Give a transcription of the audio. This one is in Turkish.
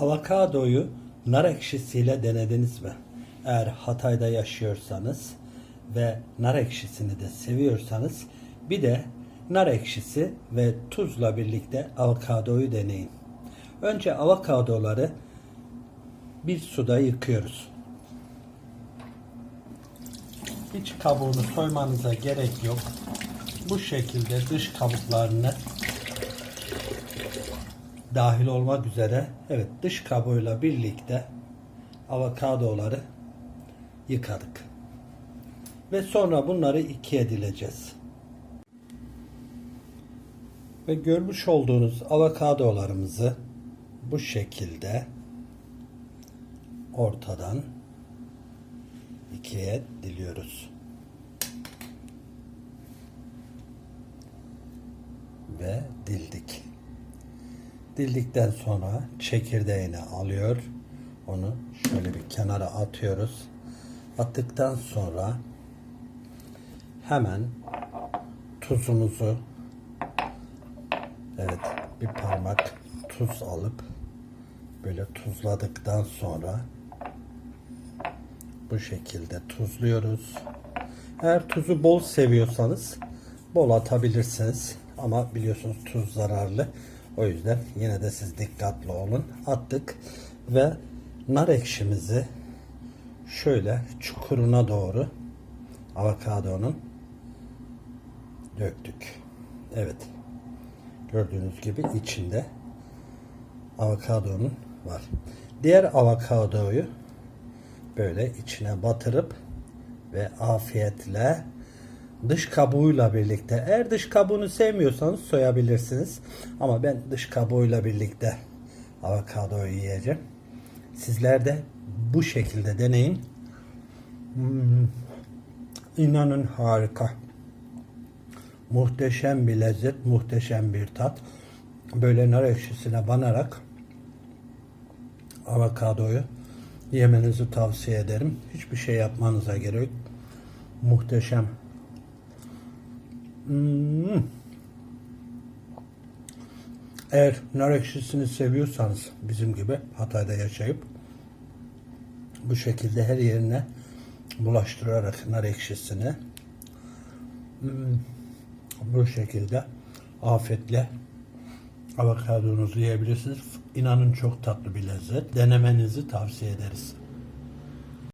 Avokadoyu nar ekşisiyle denediniz mi? Eğer Hatay'da yaşıyorsanız ve nar ekşisini de seviyorsanız bir de nar ekşisi ve tuzla birlikte avokadoyu deneyin. Önce avokadoları bir suda yıkıyoruz. Hiç kabuğunu soymanıza gerek yok. Bu şekilde dış kabuklarını dahil olmak üzere evet dış kabuğuyla birlikte avokadoları yıkadık. Ve sonra bunları ikiye dileceğiz. Ve görmüş olduğunuz avokadolarımızı bu şekilde ortadan ikiye diliyoruz. Ve dildik. Dildikten sonra çekirdeğini alıyor. Onu şöyle bir kenara atıyoruz. Attıktan sonra hemen tuzumuzu evet bir parmak tuz alıp böyle tuzladıktan sonra bu şekilde tuzluyoruz. Eğer tuzu bol seviyorsanız bol atabilirsiniz. Ama biliyorsunuz tuz zararlı. O yüzden yine de siz dikkatli olun. Attık ve nar ekşimizi şöyle çukuruna doğru avokadonun döktük. Evet. Gördüğünüz gibi içinde avokadonun var. Diğer avokadoyu böyle içine batırıp ve afiyetle dış kabuğuyla birlikte eğer dış kabuğunu sevmiyorsanız soyabilirsiniz. Ama ben dış kabuğuyla birlikte avokadoyu yiyeceğim. Sizler de bu şekilde deneyin. Hmm, inanın harika. Muhteşem bir lezzet, muhteşem bir tat. Böyle nar ekşisine banarak avokadoyu yemenizi tavsiye ederim. Hiçbir şey yapmanıza gerek yok. Muhteşem. Hmm. Eğer nar ekşisini seviyorsanız bizim gibi Hatay'da yaşayıp bu şekilde her yerine bulaştırarak nar ekşisini hmm, bu şekilde afiyetle avokadonuzu yiyebilirsiniz. İnanın çok tatlı bir lezzet. Denemenizi tavsiye ederiz.